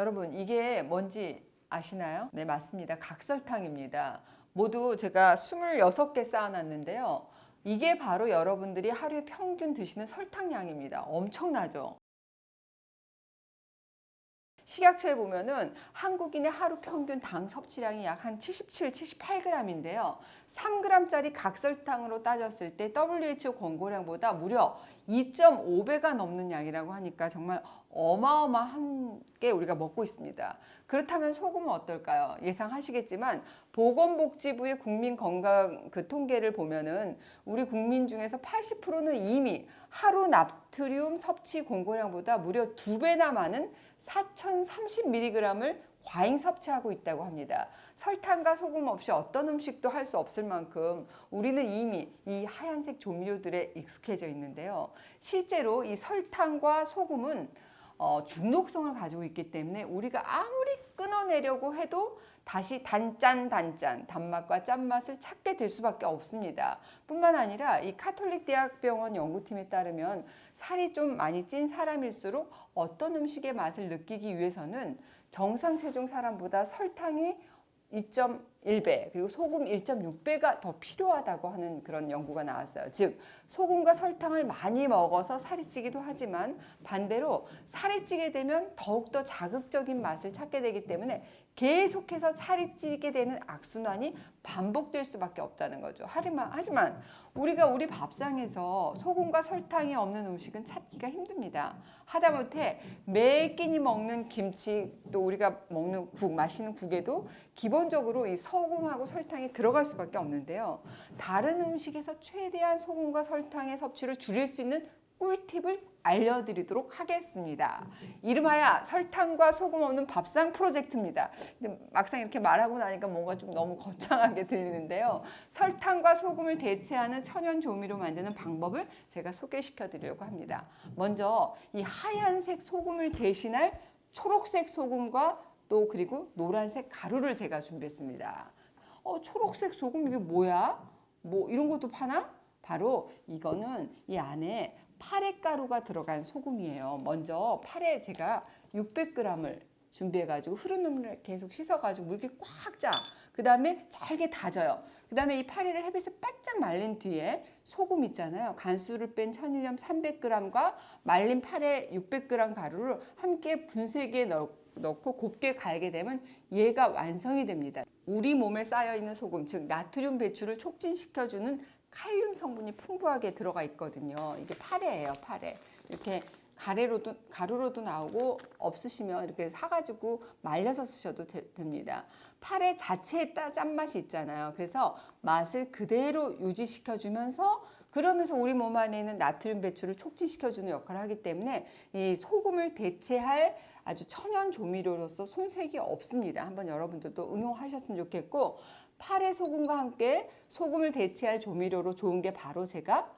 여러분 이게 뭔지 아시나요? 네 맞습니다. 각설탕입니다. 모두 제가 26개 쌓아놨는데요. 이게 바로 여러분들이 하루에 평균 드시는 설탕량입니다. 엄청나죠? 식약처에 보면은 한국인의 하루 평균 당 섭취량이 약 한 77, 78g인데요. 3g짜리 각설탕으로 따졌을 때 WHO 권고량보다 무려 2.5배가 넘는 양이라고 하니까 정말 어마어마한 게 우리가 먹고 있습니다. 그렇다면 소금은 어떨까요? 예상하시겠지만 보건복지부의 국민 건강 그 통계를 보면은 우리 국민 중에서 80%는 이미 하루 나트륨 섭취 공고량보다 무려 두 배나 많은 4,030mg을 과잉 섭취하고 있다고 합니다. 설탕과 소금 없이 어떤 음식도 할 수 없을 만큼 우리는 이미 이 하얀색 조미료들에 익숙해져 있는데요. 실제로 이 설탕과 소금은 어, 중독성을 가지고 있기 때문에 우리가 아무리 끊어내려고 해도 다시 단짠 단짠 단맛과 짠맛을 찾게 될 수밖에 없습니다. 뿐만 아니라 이 카톨릭 대학병원 연구팀에 따르면 살이 좀 많이 찐 사람일수록 어떤 음식의 맛을 느끼기 위해서는 정상 체중 사람보다 설탕이 2.1배 그리고 소금 1.6배가 더 필요하다고 하는 그런 연구가 나왔어요. 즉 소금과 설탕을 많이 먹어서 살이 찌기도 하지만 반대로 살이 찌게 되면 더욱더 자극적인 맛을 찾게 되기 때문에 계속해서 살이 찌게 되는 악순환이 반복될 수밖에 없다는 거죠. 하지만, 하지만 우리가 우리 밥상에서 소금과 설탕이 없는 음식은 찾기가 힘듭니다. 하다못해 매 끼니 먹는 김치 또 우리가 먹는 국 마시는 국에도 기본적으로 이 소금하고 설탕이 들어갈 수밖에 없는데요. 다른 음식에서 최대한 소금과 설탕의 섭취를 줄일 수 있는 꿀팁을 알려드리도록 하겠습니다. 이름하여 설탕과 소금 없는 밥상 프로젝트입니다. 근데 막상 이렇게 말하고 나니까 뭔가 좀 너무 거창하게 들리는데요. 설탕과 소금을 대체하는 천연 조미료 만드는 방법을 제가 소개시켜 드리려고 합니다. 먼저 이 하얀색 소금을 대신할 초록색 소금과 또 그리고 노란색 가루를 제가 준비했습니다. 어, 초록색 소금 이게 뭐야? 뭐 이런 것도 파나? 바로 이거는 이 안에 파래 가루가 들어간 소금이에요. 먼저 파래 제가 600g을 준비해가지고 흐르는 물에 계속 씻어가지고 물기 꽉 짜. 그 다음에 잘게 다져요. 그 다음에 이 파래를 햇빛에 바짝 말린 뒤에 소금 있잖아요. 간수를 뺀 천일염 300g과 말린 파래 600g 가루를 함께 분쇄기에 넣, 넣고 곱게 갈게 되면 얘가 완성이 됩니다. 우리 몸에 쌓여 있는 소금, 즉 나트륨 배출을 촉진시켜 주는 칼륨 성분이 풍부하게 들어가 있거든요. 이게 파래예요, 파래. 이렇게 가래로도 가루로도 나오고 없으시면 이렇게 사가지고 말려서 쓰셔도 되, 됩니다. 파래 자체에 따 짠맛이 있잖아요. 그래서 맛을 그대로 유지시켜주면서 그러면서 우리 몸 안에 있는 나트륨 배출을 촉진시켜주는 역할을 하기 때문에 이 소금을 대체할 아주 천연 조미료로서 손색이 없습니다. 한번 여러분들도 응용하셨으면 좋겠고 파래 소금과 함께 소금을 대체할 조미료로 좋은 게 바로 제가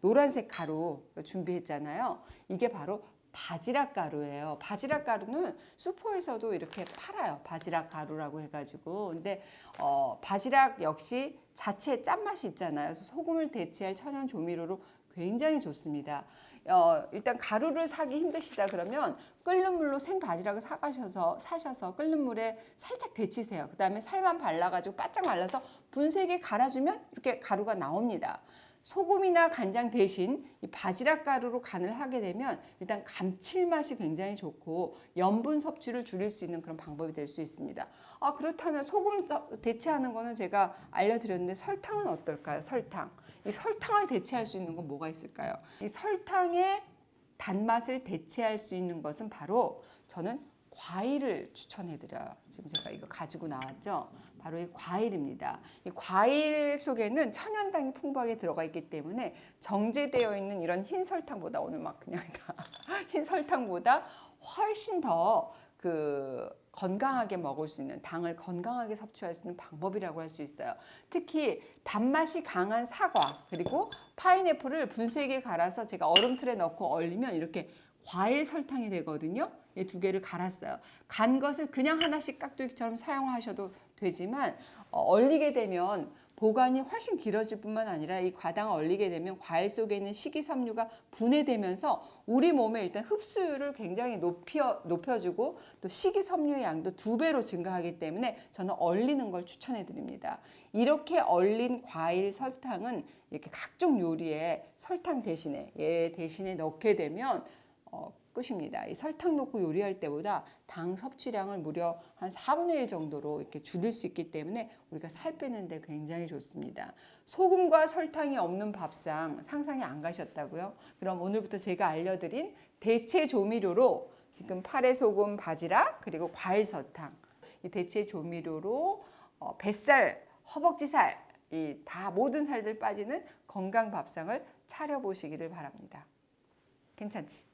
노란색 가루 준비했잖아요. 이게 바로 바지락 가루예요. 바지락 가루는 슈퍼에서도 이렇게 팔아요. 바지락 가루라고 해가지고. 근데 어, 바지락 역시 자체 짠맛이 있잖아요. 그래서 소금을 대체할 천연 조미료로 굉장히 좋습니다. 어, 일단 가루를 사기 힘드시다 그러면 끓는 물로 생 바지락을 사가셔서 사셔서 끓는 물에 살짝 데치세요. 그 다음에 살만 발라가지고 바짝 말라서 분쇄기에 갈아주면 이렇게 가루가 나옵니다. 소금이나 간장 대신 이 바지락 가루로 간을 하게 되면 일단 감칠맛이 굉장히 좋고 염분 섭취를 줄일 수 있는 그런 방법이 될 수 있습니다. 아 그렇다면 소금 써- 대체하는 거는 제가 알려드렸는데 설탕은 어떨까요? 설탕. 이 설탕을 대체할 수 있는 건 뭐가 있을까요? 이 설탕의 단맛을 대체할 수 있는 것은 바로 저는 과일을 추천해드려요. 지금 제가 이거 가지고 나왔죠. 바로 이 과일입니다. 이 과일 속에는 천연당이 풍부하게 들어가 있기 때문에 정제되어 있는 이런 흰 설탕보다 오늘 막 그냥 다 흰 설탕보다 훨씬 더 그 건강하게 먹을 수 있는 당을 건강하게 섭취할 수 있는 방법이라고 할 수 있어요. 특히 단맛이 강한 사과 그리고 파인애플을 분쇄기에 갈아서 제가 얼음틀에 넣고 얼리면 이렇게 과일 설탕이 되거든요. 이두 개를 갈았어요. 간 것을 그냥 하나씩 깍두기처럼 사용하셔도 되지만 어, 얼리게 되면 보관이 훨씬 길어질 뿐만 아니라 이 과당을 얼리게 되면 과일 속에 있는 식이섬유가 분해되면서 우리 몸에 일단 흡수율을 굉장히 높여, 높여주고 또 식이섬유의 양도 두 배로 증가하기 때문에 저는 얼리는 걸 추천해 드립니다. 이렇게 얼린 과일 설탕은 이렇게 각종 요리에 설탕 대신에 얘 대신에 넣게 되면 어, 끝입니다. 이 설탕 넣고 요리할 때보다 당 섭취량을 무려 한 4분의 1 정도로 이렇게 줄일 수 있기 때문에 우리가 살 빼는데 굉장히 좋습니다. 소금과 설탕이 없는 밥상 상상이 안 가셨다고요? 그럼 오늘부터 제가 알려드린 대체 조미료로 지금 파래 소금, 바지락 그리고 과일 설탕 이 대체 조미료로 어, 뱃살, 허벅지살 이 다 모든 살들 빠지는 건강 밥상을 차려 보시기를 바랍니다. 괜찮지?